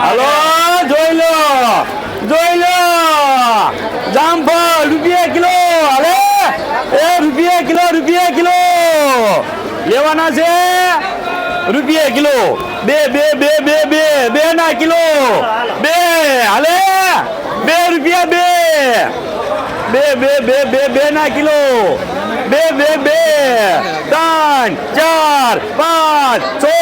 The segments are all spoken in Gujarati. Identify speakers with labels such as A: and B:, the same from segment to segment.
A: હાલો, જોઈ લો જોઈ લો. જામફળ, રૂપિયા કિલો. હલે? એ રૂપિયા કિલો રૂપિયા કિલો. લેવાના છે રૂપિયા કિલો. બે બે બે બે બે બે ના કિલો. બે, હાલે? બે રૂપિયા બે. બે બે બે બે બે ના કિલો. બે બે બે. ત્રણ, ચાર, પાંચ, છ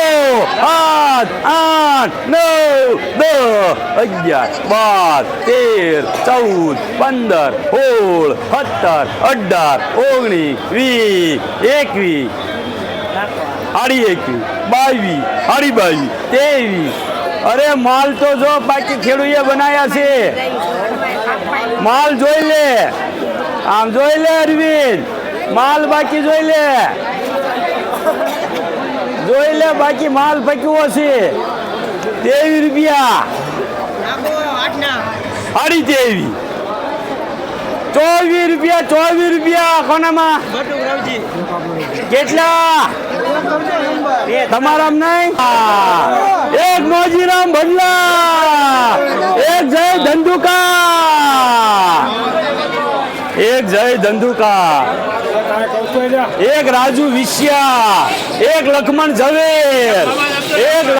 A: સાત આઠ નવ દસ અગિયાર, બાર, તેર, ચૌદ, પંદર સોળ સત્તર અઢાર ઓગણીસ વીસ, એકવીસ સાડી એકવીસ બાવીસ હાડી બાવીસ ત્રેવીસ અરે, માલ તો જો બાકી ખેડૂએ બનાવ્યા છે. માલ જોઈ લે આમ જોઈ લે અરવિંદ, માલ બાકી જોઈ લે. જોઈ લે બાકી માલ પક્યો છે. તેવી રૂપિયા. અઢી તેવી ચોવીસ રૂપિયા ચોવીસ રૂપિયા કોનામાં? કેટલા? તમારા નહીં? એક મોજીરામ ભડલા એક જય ધંધુકા. એક જય ધંધુકા. એક રાજુ વિશ્યા એક લખમણ ઝવેર એક